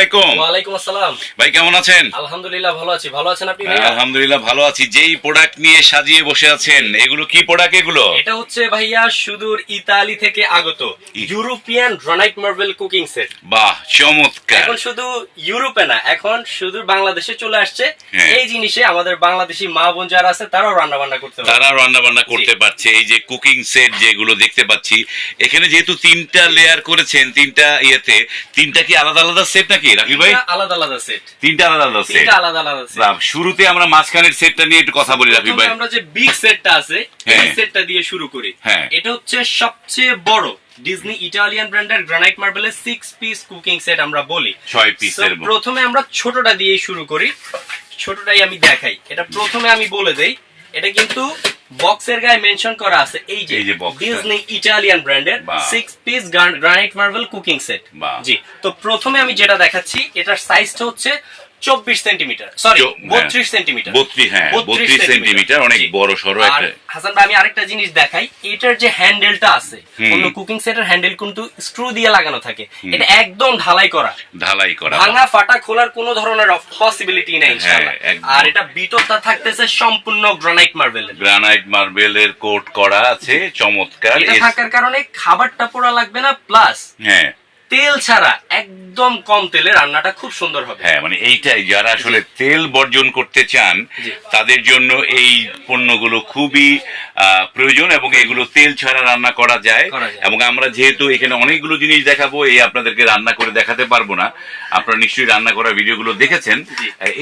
আলাইকুম। ওয়ালাইকুম আসসালাম। ভাই কেমন আছেন? আলহামদুলিল্লাহ ভালো আছি। ভালো আছেন আপনি আলহামদুলিল্লাহ ভালো আছি। যেই প্রোডাক্ট নিয়ে সাজিয়ে বসে আছেন এগুলো কি প্রোডাক্ট এগুলো? এটা হচ্ছে ভাইয়া সুদূর ইতালি থেকে আগত European granite marble cooking set. বাহ চমৎকার। এখন শুধু ইউরোপে না এখন শুধু বাংলাদেশে চলে আসছে। হ্যাঁ। এই জিনিসে আমাদের বাংলাদেশি মা বোন যারা আছে তারাও রান্না বান্না করতে তারা রান্না বান্না করতে পারছে। এই যে কুকিং সেট যেগুলো দেখতে পাচ্ছি এখানে যেহেতু তিনটা লেয়ার করেছেন তিনটা ইয়েতে তিনটা কি আলাদা আলাদা সেট নাকি? রাকিব ভাই? আলাদা আলাদা সেট তিনটা আলাদা আলাদা সেট তিনটা আলাদা আলাদা সেট শুরুতে আমরা মাঝখানের সেটটা নিয়ে একটু কথা বলি রাকিব ভাই। আমরা যে বিগ সেটটা আছে এই হ্যাঁ। সেটটা দিয়ে শুরু করি। হ্যাঁ। এটা হচ্ছে সবচেয়ে বড় ডিজনি ইটালিয়ান ব্র্যান্ডের গ্রানাইট মার্বেলের সিক্স পিস কুকিং সেট আমরা বলি। ছয় পিসের প্রথমে আমরা ছোটটা দিয়ে শুরু করি। ছোটটাই আমি দেখাই। এটা প্রথমে আমি বলে দেই। এটা কিন্তু বক্সের গায়ে মেনশন করা আছে এই যে ডিজনি ইটালিয়ান ব্র্যান্ডের six piece granite marble cooking set জি তো প্রথমে আমি যেটা দেখাচ্ছি এটার সাইজটা হচ্ছে চব্বিশ সেন্টিমিটার। সরি হ্যাঁ। বত্রিশ সেন্টিমিটার। বত্রিশ হ্যাঁ বত্রিশ সেন্টিমিটার। অনেক বড় সড়ো একটা হাসান ভাই আমি আরেকটা জিনিস দেখাই এটার যে হ্যান্ডেলটা আছে অন্য কুকিং সেটের হ্যান্ডেল কিন্তু স্ক্রু দিয়ে লাগানো থাকে। এটা একদম ঢালাই করা। ঢালাই করা। ভাঙা ফাটা খোলার কোনো ধরনের পসিবিলিটি নেই ইনশাআল্লাহ। হ্যাঁ, আর এটা ভিতরটা থাকতেছে সম্পূর্ণ গ্রানাইট মার্বেলের গ্রানাইট মার্বেলের কোট করা আছে চমৎকার। এটা থাকার কারণে খাবারটা পোড়া লাগবে না প্লাস হ্যাঁ। তেল ছাড়া একদম কম তেলে রান্নাটা খুব সুন্দর হবে। হ্যাঁ মানে এইটাই যারা আসলে তেল বর্জন করতে চান তাদের জন্য এই পণ্যগুলো খুবই প্রয়োজন এবং এগুলো তেল ছাড়া রান্না করা যায়। এবং আমরা যেহেতু এখানে অনেকগুলো জিনিস দেখাবো এই আপনাদেরকে রান্না করে দেখাতে পারব না। আপনারা নিশ্চয়ই রান্না করা ভিডিওগুলো দেখেছেন।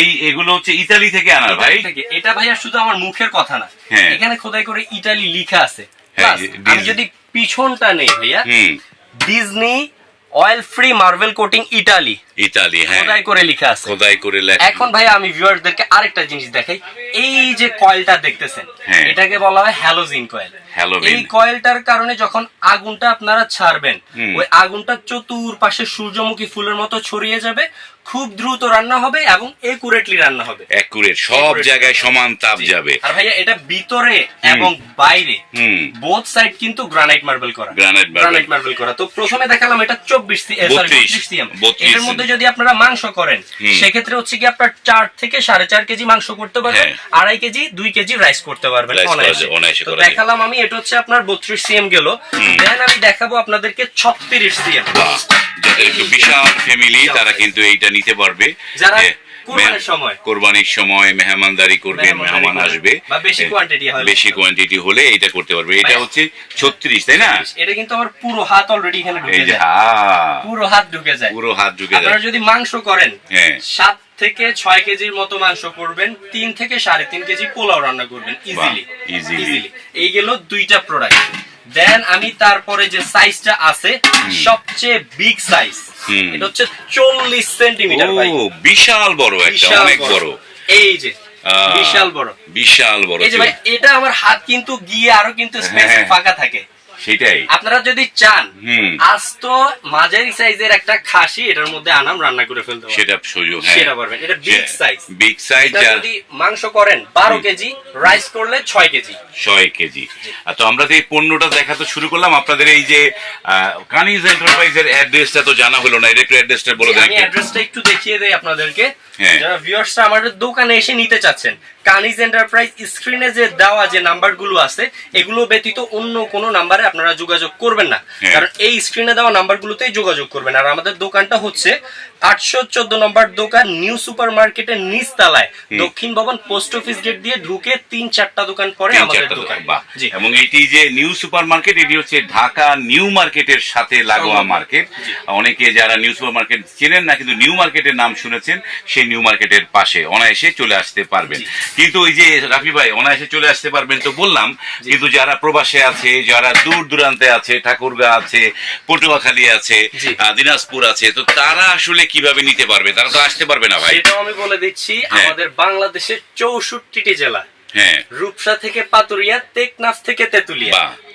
এই এগুলো হচ্ছে ইতালি থেকে আনার ভাই। এটা ভাইয়া শুধু আমার মুখের কথা না। হ্যাঁ। এখানে খোদাই করে ইটালি লিখা আছে। হ্যাঁ, আমি যদি পিছনটা নেই ভাইয়া Disney oil free marble coating Italy Italy হ্যাঁ। খোদাই করে লিখা আছে। খোদাই করে লেখা। এখন ভাই আমি ভিউয়ারদেরকে আরেকটা জিনিস দেখাই। এই যে কয়েলটা দেখতেছেন হ্যাঁ। এটাকে বলা হয় হ্যালোজিন কয়েল। হ্যালোজিন। এই কয়েলটার কারণে যখন আগুনটা আপনারা ছাড়বেন ওই আগুনটা চতুর্পাশে সূর্যমুখী ফুলের মতো ছড়িয়ে যাবে খুব দ্রুত রান্না হবে এবং একুরেটলি রান্না হবে। একুরেট সব জায়গায় সমান তাপ যাবে। আর ভাইয়া এটা ভিতরে এবং বাইরে বোথ সাইড কিন্তু গ্রানাইট মার্বেল করা। গ্রানাইট মার্বেল করা। তো প্রথমে দেখালাম এটা চব্বিশ সরি 32 বত্রিশ। সিএম। 32 মধ্যে যদি আপনারা মাংস করেন সেক্ষেত্রে হচ্ছে কি আপনার চার থেকে সাড়ে চার কেজি মাংস করতে পারবেন হ্যাঁ। আড়াই কেজি দুই কেজি রাইস করতে পারবেন তো দেখালাম আমি এটা হচ্ছে আপনার বত্রিশ সিএম গেল। দেন আমি দেখাবো আপনাদেরকে ছত্রিশ সিএম। বিশাল ফ্যামিলি তারা কিন্তু এইটা নিতে পারবে। যারা কোরবানির সময়। মেহমানদারি করবেন মেহমান আসবে। বেশি এ, quantity হলে। কোয়ান্টিটি এটা করতে পারবে। এটা হচ্ছে ছত্রিশ তাই না? এটা কিন্তু আমার পুরো হাত অলরেডি এখানে ঢুকে যায়। হ্যাঁ। পুরো হাত ঢুকে যায়। পুরো হাত ঢুকে আপনারা যায় যদি মাংস করেন হ্যাঁ। সাত থেকে ছয় কেজির মতো মাংস করবেন তিন থেকে সাড়ে তিন কেজি পোলাও রান্না করবেন ইজিলি ইজিলি এই গেল দুইটা প্রোডাক্ট দেন আমি তারপরে যে সাইজটা আছে সবচেয়ে বিগ সাইজ। এটা হচ্ছে চল্লিশ সেন্টিমিটার বিশাল বড় একটা অনেক বড়। এই যে বিশাল বড়। বিশাল বড় এই যে ভাই এটা আমার হাত কিন্তু গিয়ে আরও কিন্তু স্পেস হ্যাঁ। ফাঁকা থাকে। সেটাই। আপনারা যদি চান। আজ তো মাঝারি সাইজের একটা খাসি এটার মধ্যে আনাম রান্না করে ফেলতে পারবেন। সেটা সুযোগ হ্যাঁ। সেটা পারবেন। এটা বিগ সাইজ বিগ সাইজ যদি মাংস করেন বারো কেজি রাইস করলে ছয় কেজি। ছয় কেজি। আর তো আমরা তো এই পণ্যটা দেখাতে শুরু করলাম আপনাদের এই যে কানিজ এন্টারপ্রাইজের অ্যাড্রেসটা তো জানা হলো না এটা একটু অ্যাড্রেসটা বলে দেন আমি অ্যাড্রেসটা একটু দেখিয়ে দেই আপনাদেরকে। যারা ভিউয়ার্সরা আমাদের দোকানে এসে নিতে চাচ্ছেন কানিজ এন্টারপ্রাইজ স্ক্রিনে যে দেওয়া যে নাম্বারগুলো আছে এগুলো ব্যতীত অন্য কোনো নাম্বারে আপনারা যোগাযোগ করবেন না। হ্যাঁ। কারণ এই স্ক্রিনে দেওয়া নাম্বারগুলোতেই যোগাযোগ করবেন। আর আমাদের দোকানটা হচ্ছে আটশো চোদ্দ নম্বর দোকান নিউ সুপার মার্কেটের নিচ তলায় দক্ষিণ ভবন পোস্ট অফিস গেট দিয়ে ঢুকে তিন চারটা দোকান পরে আমাদের দোকান এবং এটি যে নিউ সুপার মার্কেট এটি হচ্ছে ঢাকা নিউ মার্কেটের সাথে লাগোয়া মার্কেট অনেকে যারা নিউ সুপার মার্কেট চেনেন না কিন্তু নিউ মার্কেটের নাম শুনেছেন সেই নিউ মার্কেটের পাশে অনায়াসে চলে আসতে পারবেন। কিন্তু ওই যে রাফি ভাই অনায়াসে চলে আসতে পারবেন তো বললাম কিন্তু যারা প্রবাসে আছে যারা দূর দূরান্তে আছে ঠাকুরগা আছে পটুয়াখালী আছে দিনাজপুর আছে তো তারা আসলে কীভাবে নিতে পারবে? তারা তো আসতে পারবে না ভাই। সেটাও আমি বলে দিচ্ছি হ্যাঁ। আমাদের বাংলাদেশের চৌষট্টিটি জেলা। হ্যাঁ। রূপসা থেকে পাতুরিয়া টেকনাফ থেকে তেতুলিয়া।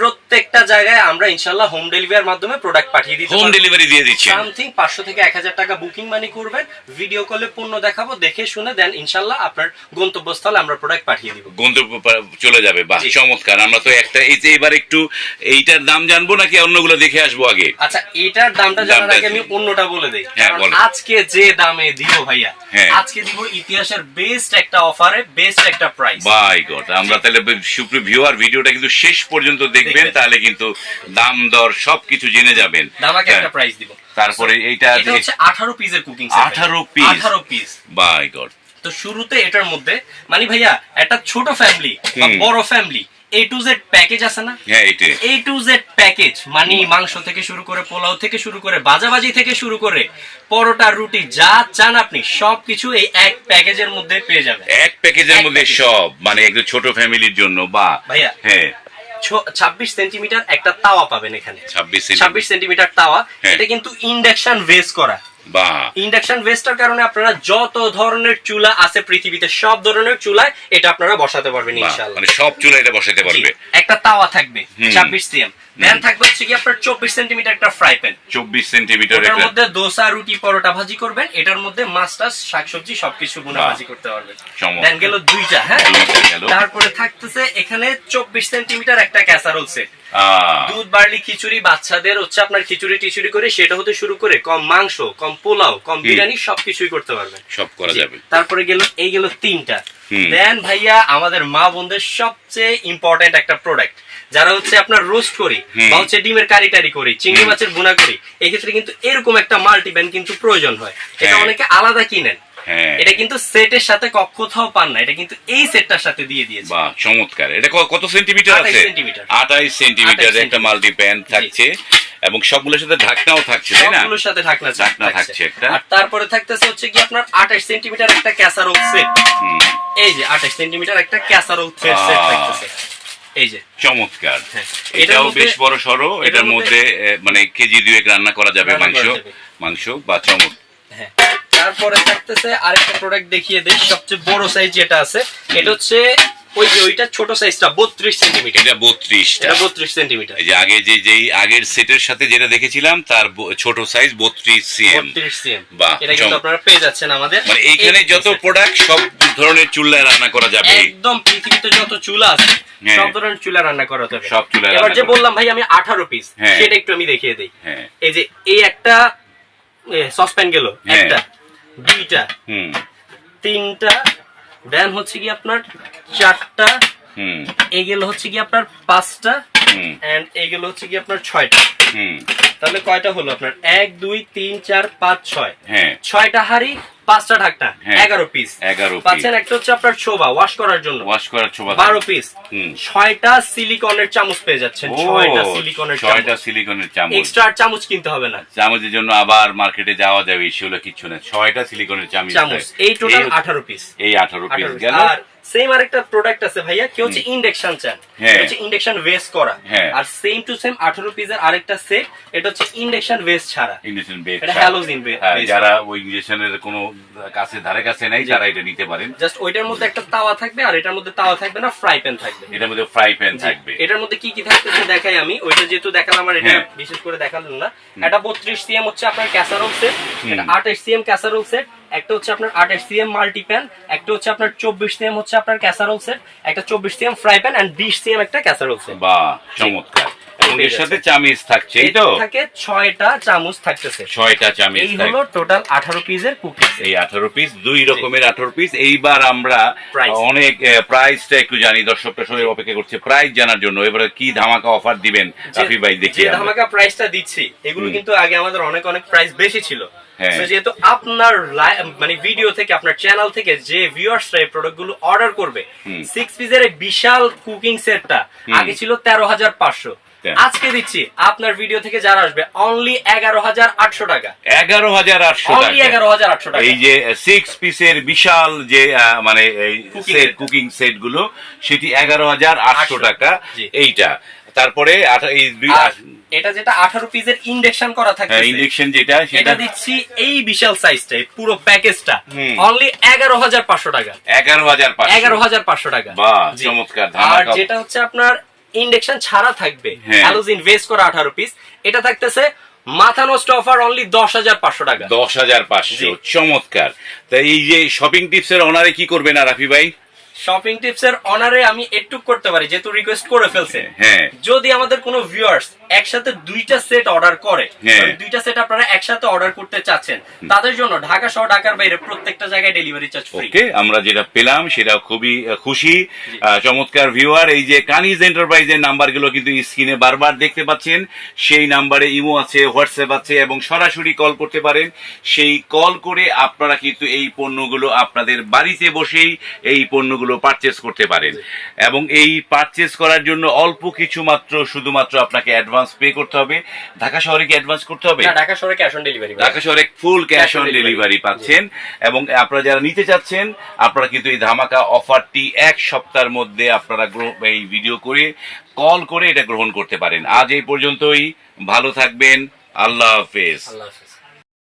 প্রত্যেকটা জায়গায় আমরা ইনশাল্লাহ হোম ডেলিভারির মাধ্যমে প্রোডাক্ট পাঠিয়ে দিতে হোম ডেলিভারি দিয়ে দিচ্ছেন সামথিং পাঁচশো থেকে এক হাজার টাকা বুকিং মানি করবেন। ভিডিও কলে পণ্য দেখাবো দেখে শুনে দেন ইনশাল্লাহ আপনার গন্তব্যস্থলে আমরা প্রোডাক্ট পাঠিয়ে দিব। গন্তব্য চলে যাবে বাহ চমৎকার। আমরা তো একটা এই যে এবার একটু এইটার দাম জানব নাকি অন্যগুলো দেখে আসব আগে? আচ্ছা এটার দামটা জানার আগে আমি? অন্যটা বলে দেই। হ্যাঁ, কারণ আজকে যে দামে দিব ভাইয়া হ্যাঁ। আজকে দিব ইতিহাসের বেস্ট একটা অফারে বেস্ট একটা প্রাইস বাই গড আমরা তাহলে সুপ্রিয় ভিউয়ার ভিডিওটা কিন্তু শেষ পর্যন্ত দেখবেন দেখবেন। তাহলে কিন্তু দাম দর সবকিছু জেনে যাবেন। দামাকে হ্যাঁ। একটা প্রাইস দিব। তারপরে এইটা হচ্ছে 18 পিসের cooking 18 piece? 18 piece by God. তো শুরুতে এটার মধ্যে মানে ভাইয়া একটা ছোট ফ্যামিলি বা বড় family A to Z package আছে না? হ্যাঁ এ টু জেড প্যাকেজ মানে মাংস থেকে শুরু করে পোলাও থেকে শুরু করে বাজাবাজি থেকে শুরু করে পরোটা রুটি যা চান আপনি সবকিছু এই এক প্যাকেজের মধ্যে পেয়ে যাবেন। এক প্যাকেজের মধ্যে সব মানে একদম ছোট ফ্যামিলির জন্য বা ভাইয়া। হ্যাঁ। ছাব্বিশ সেন্টিমিটার একটা তাওয়া পাবেন এখানে। 26 ছাব্বিশ সেন্টিমিটার তাওয়া হ্যাঁ। এটা কিন্তু ইন্ডাকশন বেস করা। বা। ইন্ডাকশন ভেস্টার কারণে আপনারা যত ধরনের চুলা আছে পৃথিবীতে সব ধরনের চুলায় এটা আপনারা বসাতে পারবেন ইনশাআল্লাহ। মানে সব চুলা এটা বসাতে পারবে। একটা তাওয়া থাকবে। ছাব্বিশ সিএম। দেন থাকবে হচ্ছে কি আপনার চব্বিশ সেন্টিমিটার একটা ফ্রাই প্যান চব্বিশ সেন্টিমিটার এটার মধ্যে দোসা রুটি পরোটা ভাজি করবেন। এটার মধ্যে মাছ টাছ শাকসবজি সবকিছু ভাজি করতে পারবেন। দেন গেল দুইটা হ্যাঁ? তারপরে থাকতেছে এখানে চব্বিশ সেন্টিমিটার একটা ক্যাসারোল সেট দুধ বার্লি খিচুড়ি বাচ্চাদের হচ্ছে আপনার খিচুড়ি টিচুড়ি করে সেটা হতে শুরু করে কম মাংস কম পোলাও কম বিরিয়ানি সবকিছুই করতে পারবেন। সব করা যাবে। তারপরে গেল এই গেল তিনটা। দেন ভাইয়া আমাদের মা বোনদের সবচেয়ে ইম্পর্টেন্ট একটা প্রোডাক্ট যারা হচ্ছে আপনার রোস্ট করি বা হচ্ছে ডিমের কারি টারি করি চিংড়ি মাছের বোনা করি এক্ষেত্রে কিন্তু এরকম একটা মাল্টিপ্যান কিন্তু প্রয়োজন হয়। এটা হ্যাঁ। অনেকে আলাদা কিনেন। এটা কিন্তু সেটের সাথে কোথাও পান না এটা কিন্তু এই সেটটার সাথে দিয়ে দিয়েছে। বা চমৎকার। এটা কত সেন্টিমিটার আছে? সেন্টিমিটার। আঠাইশ সেন্টিমিটার 28 একটা মাল্টি প্যান থাকছে এবং সবগুলোর সাথে ঢাকনাও থাকছে তাই না? সবগুলোর সাথে ঢাকনা ঢাকনা থাকছে। একটা। আর তারপরে থাকতেছে হচ্ছে কি আপনার আঠাশ সেন্টিমিটার একটা ক্যাসারোল সেট। এই যে আঠাশ সেন্টিমিটার একটা ক্যাসারোল সেট। থাকতেছে। এই যে। চমৎকার। হ্যাঁ। এটাও বেশ বড় সড়ো এটার মধ্যে- মানে কেজি দুয়েক রান্না করা যাবে মাংস। মাংস বা চমক হ্যাঁ। তারপরে থাকতেছে আরেকটা প্রোডাক্ট দেখিয়ে দেই সবচেয়ে বড় সাইজ যেটা আছে এটা হচ্ছে ওই যে ওইটা ছোট সাইজটা বত্রিশ সেন্টিমিটার এটা বত্রিশটা। এটা বত্রিশ সেন্টিমিটার এই যে আগে যে যেই আগের সেটের সাথে যেটা দেখেছিলাম তার ছোট সাইজ বত্রিশ সিএম বত্রিশ সিএম বাহ, এটা কিন্তু আপনারা পেয়ে যাচ্ছেন আমাদের। মানে এইখানে যত প্রোডাক্ট সব ধরনের চুল্লায় রান্না করা যাবে। একদম পৃথিবীতে যত চুলা আছে হ্যাঁ। সব ধরনের চুলা রান্না করা যাবে। সব চুলায় এবার যে বললাম ভাই আমি আঠারো পিস হ্যাঁ। সেটা একটু আমি দেখিয়ে দিই। হ্যাঁ। এই যে এই একটা সসপ্যান গেল। একটা। দুইটা। হুম। তিনটা। দেন হচ্ছে কি আপনার চারটা। হুম। এগুলো হচ্ছে কি আপনার পাঁচটা। হুম। এন্ড এগুলো হচ্ছে কি আপনার ছয়টা। হুম। তাহলে কয়টা হলো আপনার? এক দুই তিন চার পাঁচ ছয়। হ্যাঁ। ছয়টা হাড়ি পাঁচটা ঢাকনা হ্যাঁ। এগারো পিস এগারো পাচ্ছেন একটা হচ্ছে আপনার ওয়াশ করার জন্য। ওয়াশ করার বারো পিস ছয়টা সিলিকনের চামচ পেয়ে যাচ্ছেন ছয়টা সিলিকনের ছয়টা সিলিকনের চামচ। এক্সট্রা চামচ কিনতে হবে না। চামচের জন্য আবার মার্কেটে যাওয়া যাবে সেগুলো কিছু না। ছয়টা সিলিকনের চামচ। চামচ এই টোটাল আঠারো পিস এই আঠারো পিস গেল। আর সেম আরেকটা প্রোডাক্ট আছে ভাইয়া কেউ হচ্ছে ইন্ডাকশন চান। হ্যাঁ। হচ্ছে ইন্ডাকশন ওয়েস্ট করা। হ্যাঁ। আর সেম টু সেম 18 পিসের আরেকটা সেট এটা হচ্ছে ইন্ডাকশন ওয়েস্ট ছাড়া। ইঞ্জেকশন বেড এটা halogen base- হ্যাঁ, যারা ওই ইঞ্জেকশনের কোনো কাছে ধারে কাছে নাই। তারা এটা নিতে পারেন। জাস্ট ওইটার মধ্যে একটা তাওয়া থাকবে আর এটার মধ্যে তাওয়া থাকবে না ফ্রাই প্যান থাকবে। এটার মধ্যে ফ্রাই প্যান থাকবে। এটার মধ্যে কি কি থাকতেছে দেখাই আমি। ওইটা যেহেতু দেখালাম আর এটা হ্যাঁ। বিশেষ করে দেখালাম না। এটা বত্রিশ সিএম হচ্ছে আপনার ক্যাসারোল সেট এটা আঠাশ সিএম ক্যাসারোল সেট একটা হচ্ছে আপনার আঠাশ সিএম মাল্টি প্যান, একটা হচ্ছে আপনার চব্বিশ সিএম হচ্ছে আপনার ক্যাসারোল সেট একটা চব্বিশ সিএম ফ্রাই প্যান অ্যান্ড বিশ সিএম একটা ক্যাসারোল সেট বা চমৎকার। এবং এর সাথে চামিচ থাকছে এই তো? থাকে ছয়টা চামচ থাকতেছে। ছয়টা চামিচ এই হলো টোটাল আঠারো পিসের কুকিং এই আঠারো পিস দুই রকমের আঠারো পিস এইবার আমরা. অনেক প্রাইসটা একটু জানি দর্শকটা সবাই অপেক্ষা করছে প্রাইস জানার জন্য। এবারে কি ধামাকা অফার দিবেন রাফি ভাই দেখি। ধামাকা প্রাইসটা দিচ্ছি এগুলো কিন্তু আগে আমাদের অনেক অনেক প্রাইস বেশি ছিল। হ্যাঁ। যেহেতু আপনার মানে ভিডিও থেকে আপনার চ্যানেল থেকে যে ভিউয়ার্সরা এই প্রোডাক্টগুলো অর্ডার করবে সিক্স পিসের বিশাল কুকিং সেটটা। আগে ছিল তেরো হাজার পাঁচশো। আজকে দিচ্ছি আপনার ভিডিও থেকে যারা আসবে? অনলি এগারো হাজার আটশো টাকা। এগারো হাজার আটশো অনলি এগারো হাজার আটশো টাকা। এই যে সিক্স পিসের বিশাল যে মানে কুকিং সেটগুলো সেটি এগারো হাজার আটশো টাকা। এইটা। তারপরে এই দুই এটা যেটা আঠারো পিসের ইন্ডেকশন করা থাকে ইঞ্জেকশন যেটা সেটা দিচ্ছি এই বিশাল সাইজটা পুরো প্যাকেজটা অনলি এগারো হাজার পাঁচশো টাকা। এগারো হাজার এগারো হাজার পাঁচশো টাকা। চমৎকার, আর যেটা হচ্ছে আপনার ইন্ডেকশন ছাড়া থাকবে। হ্যাঁ। হ্যালোজিন ভেস্ট করা আঠারো পিস এটা থাকতেছে মাথা নষ্ট অফার অনলি দশ হাজার পাঁচশো টাকা। দশ হাজার পাঁচশো। চমৎকার। তাই এই যে শপিং টিপস এর অনারে কি করবেন আর রাফি ভাই? শপিং টিপস এর অনারে আমি একটু করতে পারি যেহেতু রিকোয়েস্ট করে ফেলছে। হ্যাঁ। যদি আমাদের কোনো ভিউয়ার্স একসাথে দুইটা সেট অর্ডার করে হ্যাঁ। দুইটা সেট আপনারা একসাথে অর্ডার করতে চাচ্ছেন। তাদের জন্য ঢাকা সহ ঢাকার বাইরে প্রত্যেকটা জায়গায় ডেলিভারি চার্জ ফ্রি ওকে আমরা যেটা পেলাম সেটা খুবই খুশি। চমৎকার ভিউয়ার এই যে কানিজ এন্টারপ্রাইজের নাম্বারগুলো কিন্তু স্ক্রিনে বারবার দেখতে পাচ্ছেন। সেই নাম্বারে ইমো আছে হোয়াটসঅ্যাপ আছে এবং সরাসরি কল করতে পারেন। সেই কল করে আপনারা কিন্তু এই পণ্যগুলো আপনাদের বাড়িতে বসেই এই পণ্যগুলো পারচেস করতে পারেন। এবং এই পারচেস করার জন্য অল্প কিছু মাত্র শুধুমাত্র আপনাকে অ্যাডভান্স পে করতে হবে। ঢাকা শহরে কি অ্যাডভান্স করতে হবে? না ঢাকা শহরে ক্যাশ অন ডেলিভারি ঢাকা শহরে ফুল ক্যাশ অন ডেলিভারি পাচ্ছেন। এবং আপনারা যারা নিতে চাচ্ছেন আপনারা কিন্তু এই ধামাকা অফারটি এক সপ্তাহের মধ্যে আপনারা এই ভিডিও করে কল করে এটা গ্রহণ করতে পারেন। আজ এই পর্যন্তই। ভালো থাকবেন। আল্লাহ হাফেজ। আল্লাহ হাফেজ।